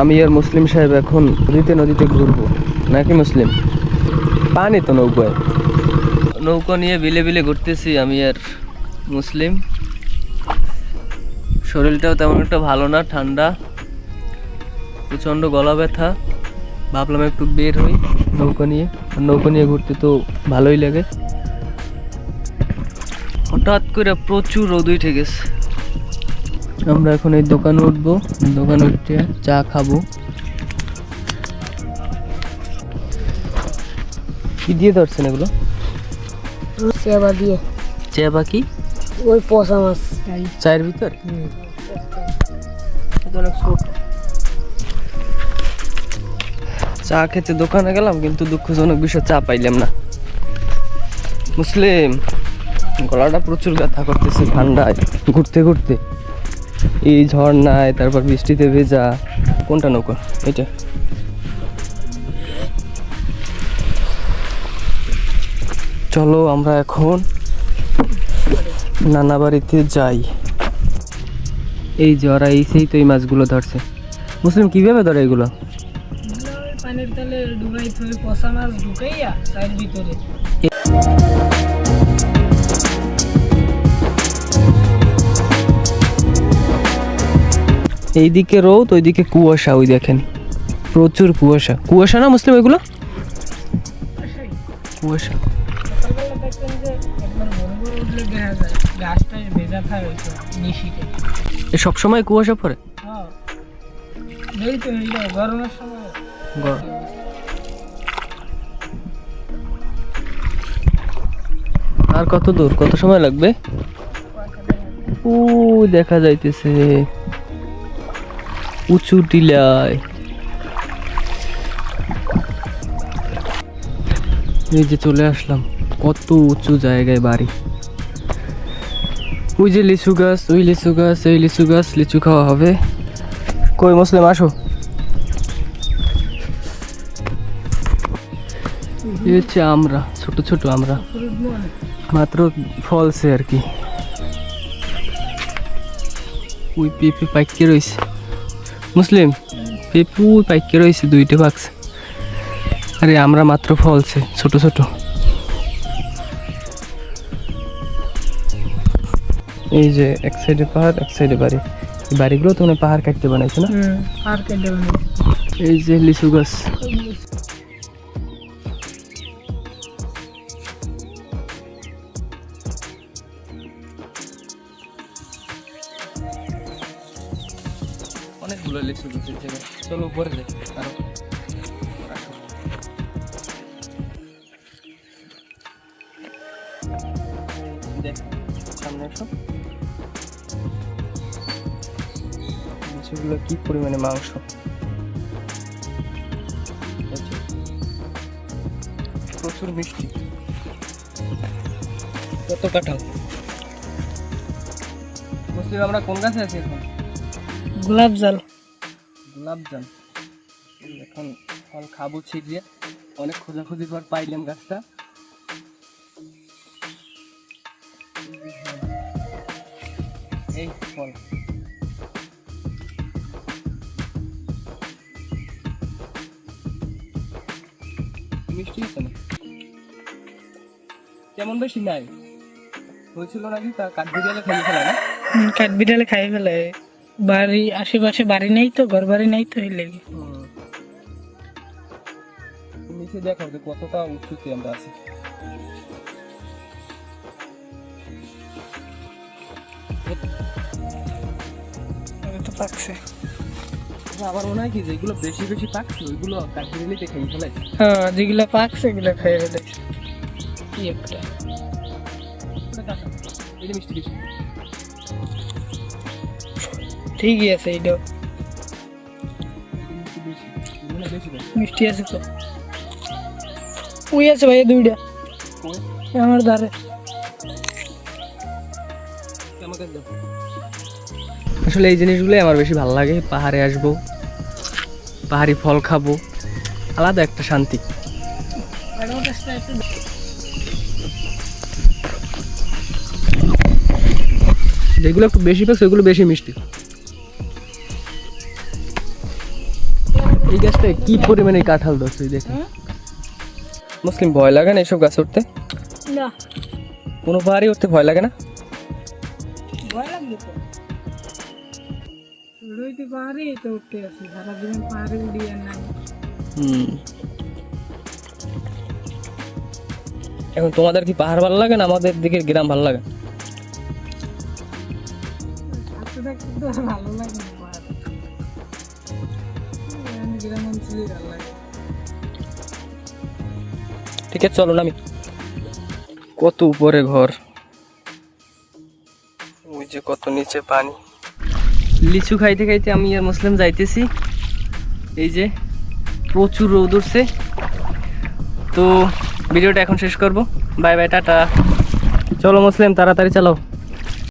আমি আর মুসলিম সাহেব এখন নদীতে নদীতে ঘুরবো। নাকি মুসলিম? পানি তো নৌকায়। নৌকা নিয়ে বিলে বিলে ঘুরতেছি, আমি আর মুসলিম। শরীরটাও তেমন একটা ভালো না, ঠান্ডা। প্রচণ্ড গলা ব্যথা। ভাবলাম একটু বের হই নৌকা নিয়ে। নৌকা নিয়ে ঘুরতে তো ভালোই লাগে। হঠাৎ করে প্রচুর রোদ উঠে গেছে। আমরা এখন এই দোকানে উঠবো। দোকানে উঠে চা খাব। কি দিয়ে ধরছেন এগুলো? সেবা দিয়ে। চা বাকি ওই পচা মাছ। চায়ের ভিতর। চা খেতে দোকানে গেলাম কিন্তু দুঃখজনক বিষয় চা পাইলাম না। মুসলিম গলাটা প্রচুর ব্যথা করতেছে ঠান্ডায় ঘুরতে ঘুরতে। এই ঝর্ণায় তারপর বৃষ্টিতে ভেজা কোনটা নৌকা? এটা। চলো আমরা এখন নানা বাড়িতে যাই। এই জরা এই সেই তো এই মাছগুলো ধরছে। মুসলিম কীভাবে ধরে এগুলো? পানির তলে ডুবাই থই পচা মাছ ঢুকাইয়া তার ভিতরে। এইদিকে রোদ ওইদিকে কুয়াশা, ওই দেখেন। প্রচুর কুয়াশা। কুয়াশা না মুসলিম এগুলো? কুয়াশা। সকালবেলা দেখবেন যে একবার বড় বড় উঠলে দেখা যায় গাছটা ভেজা থাকে হইতো নিশিতে এ সবসময় কুয়াশা পড়ে? সময় আর কত দূর? কত সময় লাগবে? ও দেখা যাইতেছে। উঁচু টিলায়। এই যে চলে আসলাম, কত উঁচু জায়গায় বাড়ি। ওই যে লিচু গাছ, ওই লিচু গাছ ওই লিচু গাছ, লিচু খাওয়া হবে। কই মুসলিম, আসো। এই হচ্ছে আমরা, ছোট ছোট আমরা। মাত্র ফলসে আর কি। ওই পেঁপে পাইকে রয়েছে মুসলিম? পেপুর পাইকে রয়েছে দুইটা বাক্স। আরে আমরা মাত্র ফলছে ছোট ছোট। এই যে এক সাইডে পাহাড় এক সাইডে বাড়ি। বাড়িগুলো তো মানে পাহাড় কাটতে বানাইছে না? পাহাড় কাটতে কেটে মানে এই যে লিচু গাছ। অনেকগুলো লিচু গাছ এই চলো উপরে যাই। আরও। সামনে আসো লিচুগুলো কি পরিমাণে মাংস? প্রচুর মিষ্টি। কত কাঁঠাল? মুসলিম আমরা কোন গাছে আছি এখন? গোলাপ জল। গোলাপ জাম এখন ফল খাব ছিটিয়ে অনেক খোঁজাখুঁজি পর পাইলাম গাছটা। এই ফল। মিষ্টি আছে না? তেমন বেশি নাই? হয়েছিল নাকি তা কাঠবিড়ালে খাইয়ে ফেলা না? কাঠ বিড়ালে খাই ফেলে। বাড়ি আশেপাশে বাড়ি নেই তো ঘর বাড়ি নেই তো এই লেগে। নিচে দেখাও যে কতটা উঁচুতে আমরা আছি। পাকছে। আমার মনে হয় কি যেগুলো বেশি বেশি পাকছে ওইগুলো খাইয়ে ফেলাইছে হ্যাঁ যেগুলো পাকছে এগুলো খাই ফেলে কি একটা। মিষ্টি বেশি ঠিকই আছে এইটাও মিষ্টি আছে তো। উই আছে ভাইয়া দুইটা। আমার ধারে। আসলে এই জিনিসগুলোই আমার বেশি ভালো লাগে, পাহাড়ে আসব, পাহাড়ি ফল খাব, আলাদা একটা শান্তি। যেগুলো একটু বেশি পাক, সেগুলো বেশি মিষ্টি। এই গাছটা কি পরিমাণে কাঁঠাল ধরছে দেখেন। মুসলিম ভয় লাগে না এইসব গাছ উঠতে? না। কোনো পাহাড়ি উঠতে ভয় লাগে না? ভয় লাগবে তো। রইতে পাহাড়ে তো উঠতে আছি সারা জীবন পাহাড়ে উড়িয়ে নাই। হুম। এখন তোমাদের কি পাহাড় ভালো লাগে না? আমাদের দিকের গ্রাম ভালো লাগে? থাকতে থাকতে ঠিক আছে, চলো নামি। কত উপরে ঘর? ওই যে কত নিচে পানি। লিচু খাইতে খাইতে আমি আর মুসলিম যাইতেছি। এই যে প্রচুর রোদ উঠছে। তো ভিডিওটা এখন শেষ করব। Bye bye, tata. চলো মুসলিম, তাড়াতাড়ি চালাও।